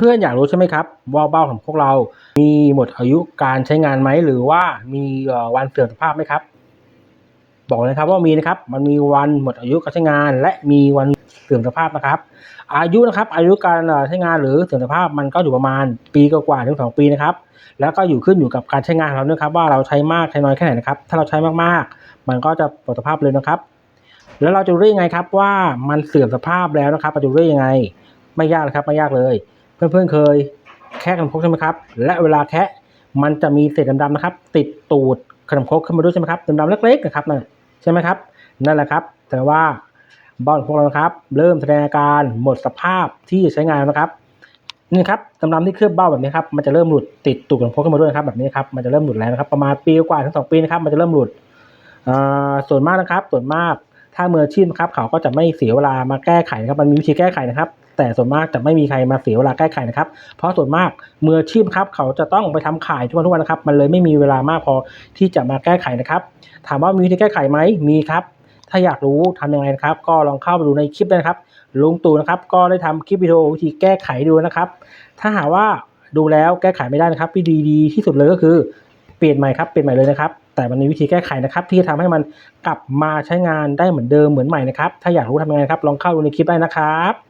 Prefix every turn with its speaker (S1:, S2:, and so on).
S1: เพื่อนๆ อยากรู้ใช่ไหมครับว่าเบ้าของพวกเรามีหมดอายุการใช้งานไหมหรือว่ามีวันเสื่อมสภาพไหมครับ บอกเลยครับว่ามีนะครับ มันมีวันหมดอายุการใช้งาน และมีวันเสื่อมสภาพนะครับ อายุนะครับ อายุการใช้งานหรือเสื่อมสภาพมันก็อยู่ประมาณปีกว่าๆถึงสองปีนะครับ แล้วก็อยู่ขึ้นอยู่กับการใช้งานของเราด้วยครับ ว่าเราใช้มากใช้น้อยแค่ไหนนะครับ ถ้าเราใช้มากๆ มันก็จะหมดสภาพเลยนะครับ แล้วเราจะรู้ยังไงครับว่ามันเสื่อมสภาพแล้วนะครับเราจะรู้ยังไง ไม่ยากนะครับไม่ยากเลย เพื่อนๆเคยแคะขนมครกใช่ไหมครับ และเวลาแคะมันจะมีเศษดำๆนะครับ ติดตูดขนมครกขึ้นมาด้วยใช่ไหมครับดำๆเล็กๆนะครับนั่นใช่ไหมครับ นั่นแหละครับ แต่ว่าบ้านของพวกเรานะครับ เริ่มแสดงอาการหมดสภาพที่ใช้งานนะครับนี่ครับดำๆที่เคลือบเบ้าแบบนี้ครับมันจะเริ่มหลุดติดตูดขนมครกขึ้นมาด้วยนะครับแบบนี้ครับมันจะเริ่มหลุดแล้วนะครับ ประมาณปีกว่าถึงสองปีนะครับมันจะเริ่มหลุดอ่าส่วนมากนะครับ ส่วนมาก ถ้ามืออาชีพนครับเขาก็จะไม่เสียเวลามาแก้ไขนะครับมันมีวิธีแก้ไขนะครับ แต่ส่วนมากจะไม่มีใครมาเสียเวลาแก้ไขนะครับ เพราะส่วนมากมืออาชีพครับเขาจะต้องไปทำขายทุกวันทุกวันนะครับ มันเลยไม่มีเวลามากพอที่จะมาแก้ไขนะครับ ถามว่ามีวิธีแก้ไขไหมมีครับ ถ้าอยากรู้ทำยังไงนะครับ ก็ลองเข้าไปดูในคลิปนะครับลุงตู่นะครับก็ได้ทำคลิปวิดีโอวิธีแก้ไขดูนะครับ ถ้าหากว่าดูแล้วแก้ไขไม่ได้นะครับวิธีดีที่สุดเลยก็คือ เปลี่ยนใหม่ครับเปลี่ยนใหม่เลยนะครับ แต่มันมีวิธีแก้ไขนะครับ ที่จะทำให้มันกลับมาใช้งานได้เหมือนเดิมเหมือนใหม่นะครับ ถ้าอยากรู้ทำยังไงครับ ลองเข้าดูในคลิปได้นะครับ